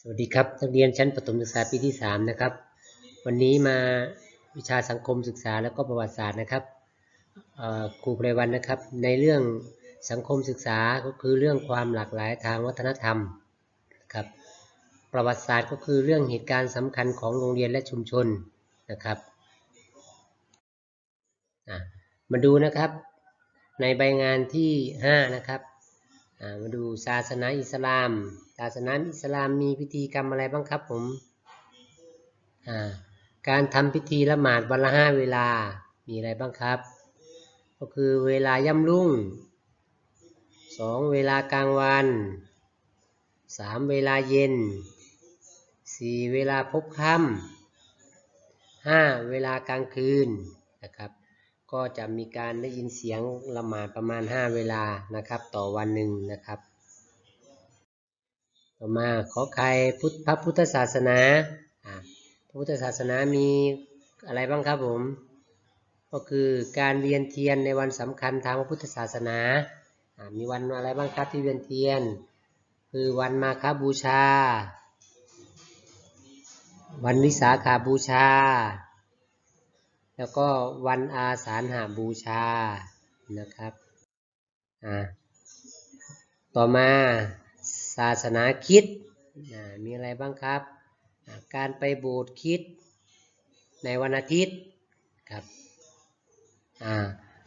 สวัสดีครับนักเรียนชั้นประถมศึกษาปีที่ 3 นะครับ วันนี้มาวิชาสังคมศึกษาแล้วก็ประวัติศาสตร์นะครับครูไพรวันนะครับ ในเรื่องสังคมศึกษาก็คือเรื่องความหลากหลายทางวัฒนธรรมนะครับประวัติศาสตร์ก็คือเรื่องเหตุการณ์สำคัญของโรงเรียนและชุมชนนะครับมาดูนะครับ ในใบงานที่ 5 นะครับ มาดูศาสนาอิสลาม ศาสนาอิสลามมีพิธีกรรมอะไรบ้างครับผม การทำพิธีละหมาดวันละห้าเวลา มีอะไรบ้างครับ ก็คือเวลาย่ำรุ่งสองเวลากลางวันสามเวลาเย็นสี่เวลาพบค่ำห้าเวลากลางคืนนะครับ ก็จะมีการได้ยินเสียงละหมาดประมาณ 5 เวลานะครับ ต่อวันหนึ่งนะครับ ต่อมาขอใครพุทธพระพุทธศาสนาพระพุทธศาสนามีอะไรบ้างครับผม ก็คือการเวียนเทียนในวันสำคัญทางพระพุทธศาสนามีวันอะไรบ้างครับที่เวียนเทียน คือวันมาฆบูชา วันวิสาขาบูชา แล้วก็วันอาสาฬหาบูชานะครับอ่าต่อมาศาสนาคิดมีอะไรบ้างครับ การไปโบสถ์คิดในวันอาทิตย์ครับอ่า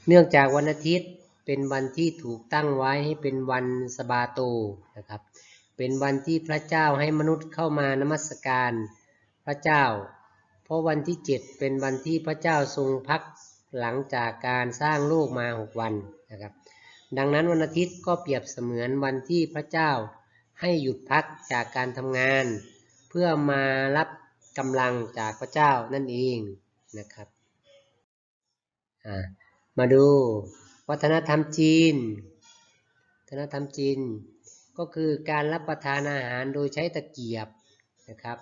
เนื่องจากวันอาทิตย์เป็นวันที่ถูกตั้งไว้ให้เป็นวันสบาโตนะครับเป็นวันที่พระเจ้าให้มนุษย์เข้ามานมัสการพระเจ้า เพราะวันที่7เป็นวันที่พระเจ้าทรงพักหลังจากการสร้างโลกมา6วันนะครับ ดังนั้นวันอาทิตย์ก็เปรียบเสมือนวันที่พระเจ้าให้หยุดพักจากการทำงาน เพื่อมารับกำลังจากพระเจ้านั่นเองนะครับ มาดูวัฒนธรรมจีน วัฒนธรรมจีน ก็คือการรับประทานอาหารโดยใช้ตะเกียบนะครับ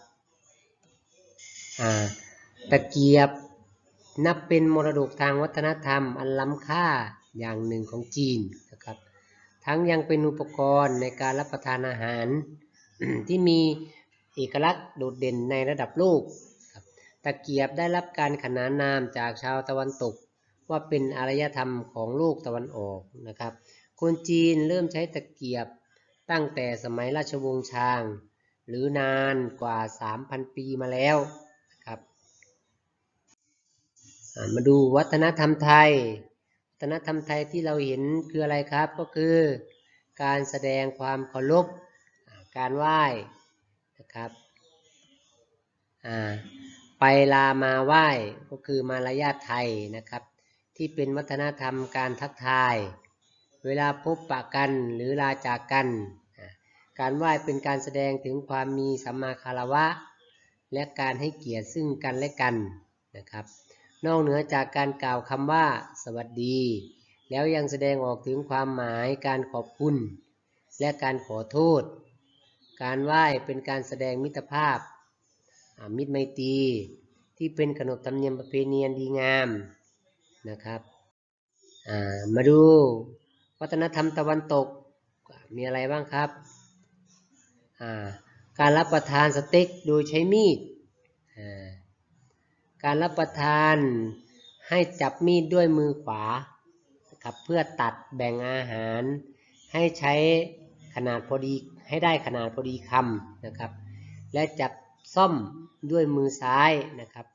ตะเกียบนับเป็นมรดกทางวัฒนธรรม อันล้ำค่าอย่างหนึ่งของจีนนะครับ ทั้งยังเป็นอุปกรณ์ในการรับประทานอาหาร ที่มีเอกลักษณ์โดดเด่นในระดับโลกตะเกียบได้รับการขนานนามจากชาวตะวันตก ว่าเป็นอารยธรรมของโลกตะวันออกนะครับ คนจีนเริ่มใช้ตะเกียบตั้งแต่สมัยราชวงศ์ชาง หรือนานกว่า 3,000 ปีมาแล้ว มาดูวัฒนธรรมไทย วัฒนธรรมไทยที่เราเห็นคืออะไรครับก็คือการแสดงความเคารพการไหว้นะครับไปลามาไหว้ก็คือมารยาทไทยนะครับ ที่เป็นวัฒนธรรมการทักทาย เวลาพบปะกันหรือลาจากกัน การไหว้เป็นการแสดงถึงความมีสัมมาคารวะ และการให้เกียรติซึ่งกันและกันนะครับ นอกเหนือจากการกล่าวคำว่า สวัสดี แล้วยังแสดงออกถึงความหมายการขอบคุณ และการขอโทษ การไหว้เป็นการแสดงมิตรภาพ มิตรไมตรีที่เป็นขนบธรรมเนียมประเพณีอันดีงามนะครับามาดูวัฒนธรรมตะวันตกมีอะไรบ้างครับาการรับประทานสเต็กโดยใช้มีดอ่า การรับประทานให้จับมีดด้วยมือขวาครับเพื่อตัดแบ่งอาหาร ให้ใช้ขนาดพอดีให้ได้ขนาดพอดีคำนะครับ และจับซ่อมด้วยมือซ้ายนะครับ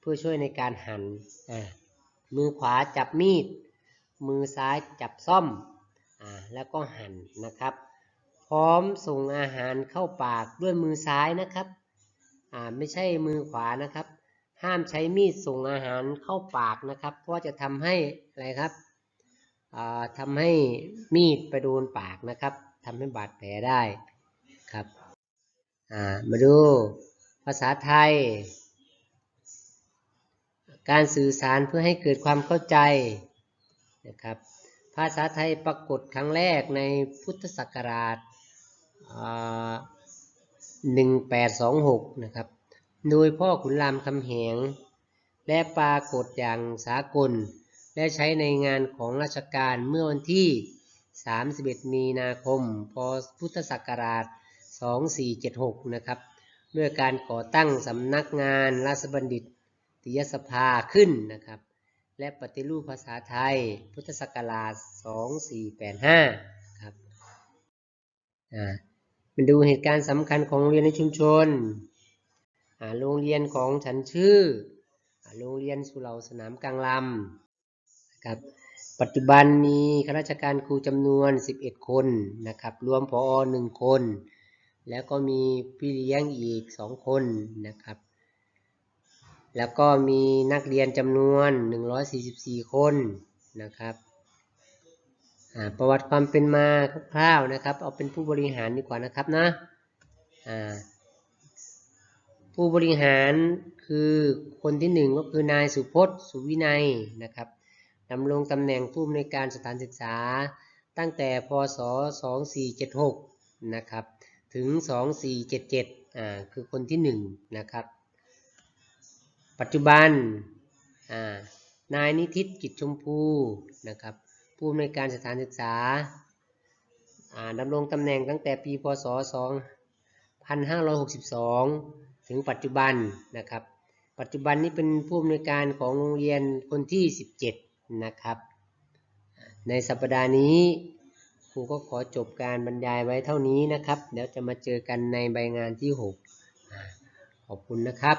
เพื่อช่วยในการหัน่นอ่ามือขวาจับมีด มือซ้ายจับซ่อมอแล้วก็หั่นนะครับ พร้อมส่งอาหารเข้าปากด้วยมือซ้ายนะครับไม่ใช่มือขวานะครับ ห้ามใช้มีดส่งอาหารเข้าปากนะครับ เพราะจะทำให้อะไรครับอ่าทำให้มีดไปโดนปากนะครับทำให้บาดแผลได้ครับมาดูภาษาไทย การสื่อสารเพื่อให้เกิดความเข้าใจนะครับ ภาษาไทยปรากฏครั้งแรกในพุทธศักราช1826 นะครับ โดยพ่อขุนรามคำแหง และปรากฏอย่างสากล และใช้ในงานของราชการเมื่อวันที่ 31 มีนาคมพศพุทธศักราช 2476 นะครับ ด้วยการก่อตั้งสำนักงานราชบัณฑิตยสภาขึ้นนะครับ และปฏิรูปภาษาไทย พุทธศักราช 2485 ครับ อ่ามาดูเหตุการณ์สำคัญของโรงเรียนในชุมชน โรงเรียนของฉันชื่อ โรงเรียนสุเหร่าสนามกลางลำนะครับ ปัจจุบันมีข้าราชการครูจำนวน 11 คนนะครับ รวมพอหนึ่งคน แล้วก็มีพี่เลี้ยงอีก 2 คนนะครับ แล้วก็มีนักเรียนจำนวน 144 คนนะครับประวัติความเป็นมาคร่าวๆนะครับ เอาเป็นผู้บริหารดีกว่านะครับนะอ่า ผู้บริหารคือคนที่หนึ่งก็คือนายสุพจน์สุวินัยนะครับดำรงตำแหน่งผู้อำนวยการสถานศึกษา ตั้งแต่พศ 2476 นะครับ ถึง 2477 อ่า คือคนที่หนึ่งนะครับ ปัจจุบัน อ่า นายนิทิตกิจชมพู นะครับ ผู้อำนวยการสถานศึกษา อ่าดำรงตำแหน่งตั้งแต่ปี พศ 2562 ถึงปัจจุบันนะครับ ปัจจุบันนี้เป็นผู้อำนวยการของโรงเรียนคนที่ 17 นะครับ ในสัปดาห์นี้ครูก็ขอจบการบรรยายไว้เท่านี้นะครับ เดี๋ยวจะมาเจอกันในใบงานที่ 6 ขอบคุณนะครับ